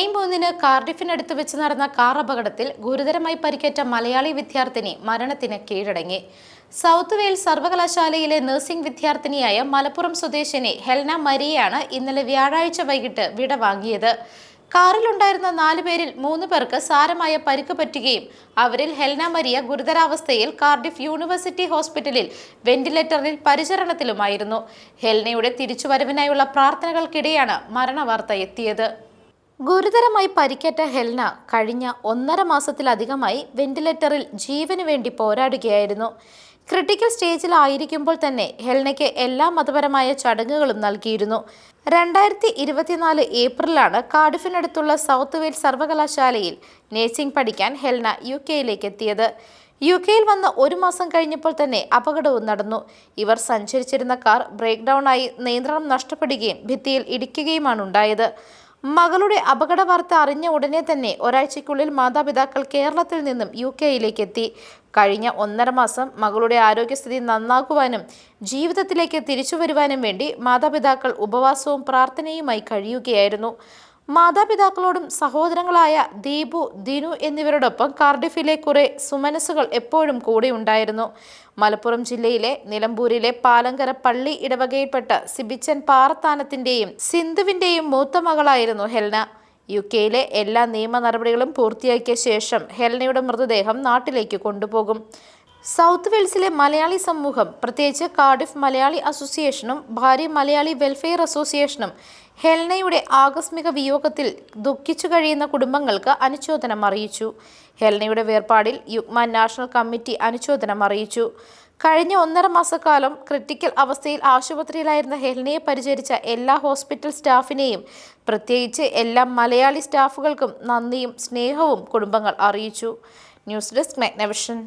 May മൂന്നിന് കാർഡിഫിനടുത്ത് വെച്ച് നടന്ന കാർ അപകടത്തിൽ ഗുരുതരമായി പരിക്കേറ്റ മലയാളി വിദ്യാർത്ഥിനി മരണത്തിന് കീഴടങ്ങി. സൗത്ത് വെയിൽ സർവകലാശാലയിലെ നഴ്സിംഗ് വിദ്യാർത്ഥിനിയായ മലപ്പുറം സ്വദേശിനി ഹെൽന മരിയയാണ് ഇന്നലെ വ്യാഴാഴ്ച വൈകിട്ട് വിടവാങ്ങിയത് കാറിലുണ്ടായിരുന്ന നാലു പേരിൽ മൂന്ന് പേർക്ക് സാരമായ പരിക്ക് പറ്റുകയും അവരിൽ ഹെൽന മരിയ ഗുരുതരാവസ്ഥയിൽ കാർഡിഫ് യൂണിവേഴ്സിറ്റി ഹോസ്പിറ്റലിൽ വെന്റിലേറ്ററിൽ പരിചരണത്തിലുമായിരുന്നു. ഹെൽനയുടെ തിരിച്ചുവരവിനായുള്ള പ്രാർത്ഥനകൾക്കിടെയാണ് മരണവാർത്ത എത്തിയത്. ഗുരുതരമായി പരിക്കേറ്റ ഹെൽന കഴിഞ്ഞ ഒന്നര മാസത്തിലധികമായി വെന്റിലേറ്ററിൽ ജീവന് വേണ്ടി പോരാടുകയായിരുന്നു. ക്രിട്ടിക്കൽ സ്റ്റേജിലായിരിക്കുമ്പോൾ തന്നെ ഹെൽനയ്ക്ക് എല്ലാ മതപരമായ ചടങ്ങുകളും നൽകിയിരുന്നു. രണ്ടായിരത്തി ഇരുപത്തിനാല് ഏപ്രിലാണ് കാർഡിഫിനടുത്തുള്ള സൗത്ത് വെയിൽ സർവകലാശാലയിൽ നേഴ്സിംഗ് പഠിക്കാൻ ഹെൽന യു കെയിലേക്ക് എത്തിയത് യു കെയിൽ വന്ന് ഒരു മാസം കഴിഞ്ഞപ്പോൾ തന്നെ അപകടവും നടന്നു. ഇവർ സഞ്ചരിച്ചിരുന്ന കാർ ബ്രേക്ക് ഡൗൺ ആയി നിയന്ത്രണം നഷ്ടപ്പെടുകയും ഭിത്തിയിൽ ഇടിക്കുകയുമാണ് ഉണ്ടായത് മകളുടെ അപകട വാർത്ത അറിഞ്ഞ ഉടനെ തന്നെ ഒരാഴ്ചയ്ക്കുള്ളിൽ മാതാപിതാക്കൾ കേരളത്തിൽ നിന്നും യു കെയിലേക്ക് എത്തി കഴിഞ്ഞ ഒന്നര മാസം മകളുടെ ആരോഗ്യസ്ഥിതി നന്നാക്കുവാനും ജീവിതത്തിലേക്ക് തിരിച്ചു വരുവാനും വേണ്ടി മാതാപിതാക്കൾ ഉപവാസവും പ്രാർത്ഥനയുമായി കഴിയുകയായിരുന്നു. മാതാപിതാക്കളോടും സഹോദരങ്ങളായ ദീപു ദിനു എന്നിവരോടൊപ്പം കാർഡിഫിലെ കുറെ സുമനസുകൾ എപ്പോഴും കൂടെയുണ്ടായിരുന്നു മലപ്പുറം ജില്ലയിലെ നിലമ്പൂരിലെ പാലങ്കര പള്ളി ഇടവകയിൽപ്പെട്ട സിബിച്ചൻ പാറത്താനത്തിന്റെയും സിന്ധുവിന്റെയും മൂത്ത മകളായിരുന്നു ഹെൽന. യു കെയിലെ എല്ലാ നിയമ നടപടികളും പൂർത്തിയാക്കിയ ശേഷം ഹെൽനയുടെ മൃതദേഹം നാട്ടിലേക്ക് കൊണ്ടുപോകും. സൗത്ത് വെയിൽസിലെ മലയാളി സമൂഹം പ്രത്യേകിച്ച് കാർഡിഫ് മലയാളി അസോസിയേഷനും ഭാര്യ മലയാളി വെൽഫെയർ അസോസിയേഷനും ഹെൽനയുടെ ആകസ്മിക വിയോഗത്തിൽ ദുഃഖിച്ചു കഴിയുന്ന കുടുംബങ്ങൾക്ക് അനുശോചനം അറിയിച്ചു. ഹെൽനയുടെ വേർപാടിൽ യുഗ്മ നാഷണൽ കമ്മിറ്റി അനുശോചനം അറിയിച്ചു. കഴിഞ്ഞ ഒന്നര മാസക്കാലം ക്രിട്ടിക്കൽ അവസ്ഥയിൽ ആശുപത്രിയിലായിരുന്ന ഹെൽനയെ പരിചരിച്ച എല്ലാ ഹോസ്പിറ്റൽ സ്റ്റാഫിനെയും പ്രത്യേകിച്ച് എല്ലാ മലയാളി സ്റ്റാഫുകൾക്കും നന്ദിയും സ്നേഹവും കുടുംബങ്ങൾ അറിയിച്ചു. News desk Magnavision.